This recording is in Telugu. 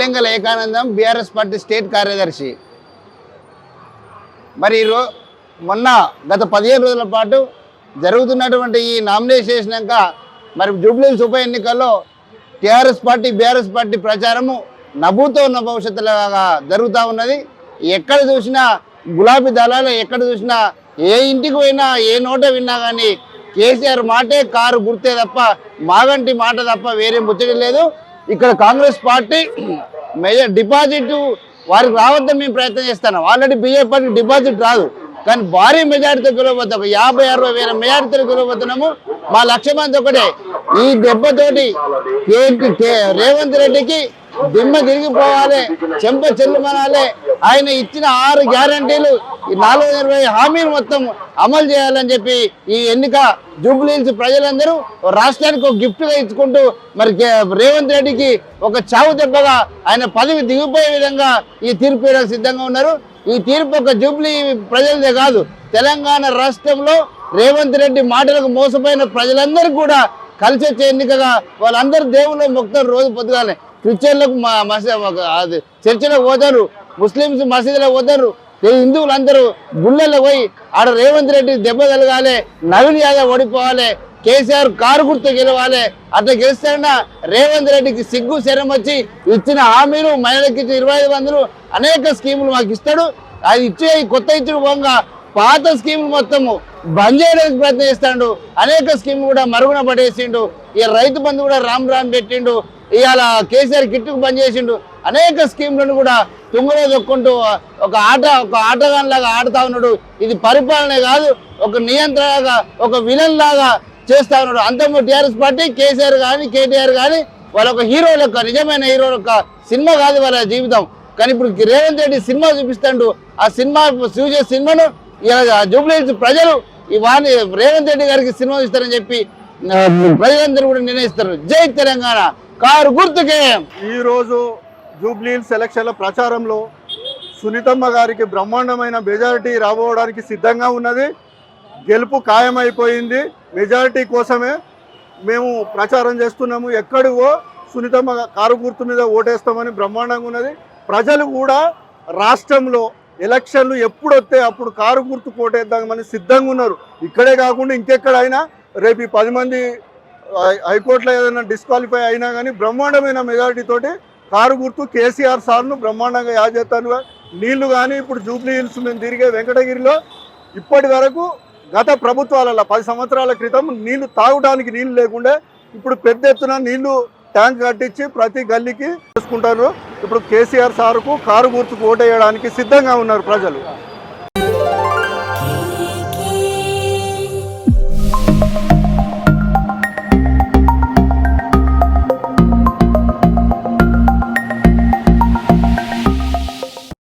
Vaddengala Ekanandam BRS party state కార్యదర్శి. మరి ఈరో మొన్న గత పదిహేను రోజుల పాటు జరుగుతున్నటువంటి ఈ నామినేషన్ చేసినాక మరి జూబ్లీస్ ఉప ఎన్నికల్లో టీఆర్ఎస్ పార్టీ బీఆర్ఎస్ పార్టీ ప్రచారము నవ్వుతో ఉన్న భవిష్యత్తులాగా జరుగుతూ ఉన్నది. ఎక్కడ చూసినా గులాబీ దళాలు ఎక్కడ చూసినా ఏ ఇంటికి పోయినా ఏ నోట విన్నా కానీ కేసీఆర్ మాటే కారు గుర్తే తప్ప మాగంటి మాట తప్ప వేరే ముచ్చట లేదు. ఇక్కడ కాంగ్రెస్ పార్టీ మేజర్ డిపాజిట్ వారికి రావద్దని మేము ప్రయత్నం చేస్తున్నాం. ఆల్రెడీ బీజేపీ పార్టీకి డిపాజిట్ రాదు. కానీ భారీ మెజారిటీతో గెలవబోతాం యాభై అరవై వేల మెజారిటీతో గెలవబోతున్నాము. మా లక్ష్యం అంతా ఒకటే. ఈ దెబ్బతోటి రేవంత్ రెడ్డికి దిమ్మ తిరిగిపోవాలి చెంప చెల్లుమనాలి ఆయన ఇచ్చిన ఆరు గ్యారంటీలు ఈ నాలుగు ఇరవై హామీలు మొత్తం అమలు చేయాలని చెప్పి ఈ ఎన్నిక జూబ్లీహిల్స్ ప్రజలందరూ రాష్ట్రానికి ఒక గిఫ్ట్గా ఇచ్చుకుంటూ మరి రేవంత్ రెడ్డికి ఒక చావు దెబ్బగా ఆయన పదవి దిగిపోయే విధంగా ఈ తీర్పు ఇవ్వడానికి సిద్ధంగా ఉన్నారు. ఈ తీర్పు ఒక జూబ్లీ ప్రజలదే కాదు తెలంగాణ రాష్ట్రంలో రేవంత్ రెడ్డి మాటలకు మోసపోయిన ప్రజలందరూ కూడా కలిసి వచ్చే ఎన్నికగా వాళ్ళందరూ దేవుళ్ళు మొక్కుతారు రోజు పొద్దుగానే క్రిస్టియన్లకు మా మసీ అది చర్చిలకు పోతారు. ముస్లిమ్స్ మసీదులకు పోతారు. హిందువులు హిందువులందరూ గుళ్ళల్లో పోయి ఆడ రేవంత్ రెడ్డి దెబ్బ తలగాలి నవీన్ యాదవ్ ఓడిపోవాలి కేసీఆర్ కారు గుర్తు గెలవాలి అట్లా గెలిస్తాడన్నా రేవంత్ రెడ్డికి సిగ్గు శరం వచ్చి ఇచ్చిన హామీలు మహిళలకు ఇచ్చిన ఇరవై ఐదు వందలు అనేక స్కీములు మాకు ఇస్తాడు. అది ఇచ్చే కొత్త ఇచ్చిన పోగా పాత స్కీమ్ మొత్తము బంద్ చేయడానికి ప్రయత్నిస్తాడు. అనేక స్కీమ్ కూడా మరుగున పడేసిండు. ఈ రైతు బంధు కూడా రామ్ రామ్ పెట్టిండు. ఇవాళ కేసీఆర్ కిట్టుకు బంద్ చేసిండు. అనేక స్కీమ్లను కూడా తుంగలో దొక్కుంటూ ఒక ఆట ఒక ఆటగాన్లాగా ఆడుతా ఉన్నాడు. ఇది పరిపాలనే కాదు ఒక నియంత్రణగా ఒక విలన్ లాగా చేస్తా ఉన్నాడు. అంతకు టీఆర్ఎస్ పార్టీ కేసీఆర్ కానీ కేటీఆర్ కానీ వాళ్ళ ఒక హీరో యొక్క నిజమైన హీరో యొక్క సినిమా కాదు వాళ్ళ జీవితం. కానీ ఇప్పుడు రేవంత్ రెడ్డి సినిమా చూపిస్తాడు. ఆ సినిమా చూసే సినిమాను ఇలా జూబ్లీహిల్స్ ప్రజలు ఈ వాణి రేవంత్ రెడ్డి గారికి సినిమా ఇస్తారని చెప్పి ప్రజలందరూ కూడా నిర్ణయిస్తారు. జై తెలంగాణ. కారు గుర్తుకే. ఈ రోజు జూబ్లీహిల్స్ ఎలక్షన్ల ప్రచారంలో సునీతమ్మ గారికి బ్రహ్మాండమైన మెజారిటీ రాబోవడానికి సిద్ధంగా ఉన్నది. గెలుపు ఖాయమైపోయింది. మెజారిటీ కోసమే మేము ప్రచారం చేస్తున్నాము. ఎక్కడివో సునీతమ్మ కారు గుర్తు మీద ఓటేస్తామని బ్రహ్మాండంగా ఉన్నది. ప్రజలు కూడా రాష్ట్రంలో ఎలక్షన్లు ఎప్పుడు వస్తే అప్పుడు కారు గుర్తు కోటేద్దామని సిద్ధంగా ఉన్నారు. ఇక్కడే కాకుండా ఇంకెక్కడైనా రేపు ఈ పది మంది హైకోర్టులో ఏదైనా డిస్క్వాలిఫై అయినా కానీ బ్రహ్మాండమైన మెజారిటీతోటి కారు గుర్తు కేసీఆర్ సార్ను బ్రహ్మాండంగా యాజేస్తాను నీళ్ళు కానీ ఇప్పుడు జూబ్లీ హిల్స్ మేము తిరిగే వెంకటగిరిలో ఇప్పటి వరకు గత ప్రభుత్వాలలో పది సంవత్సరాల క్రితం నీళ్ళు తాగడానికి నీళ్ళు లేకుండా ఇప్పుడు పెద్ద ఎత్తున నీళ్ళు ట్యాంక్ కట్టించి ప్రతి గల్లీకి చేసుకుంటారు ఇప్పుడు కేసీఆర్ సార్కు కారు గుర్తుకు ఓటేయడానికి సిద్ధంగా ఉన్నారు ప్రజలు.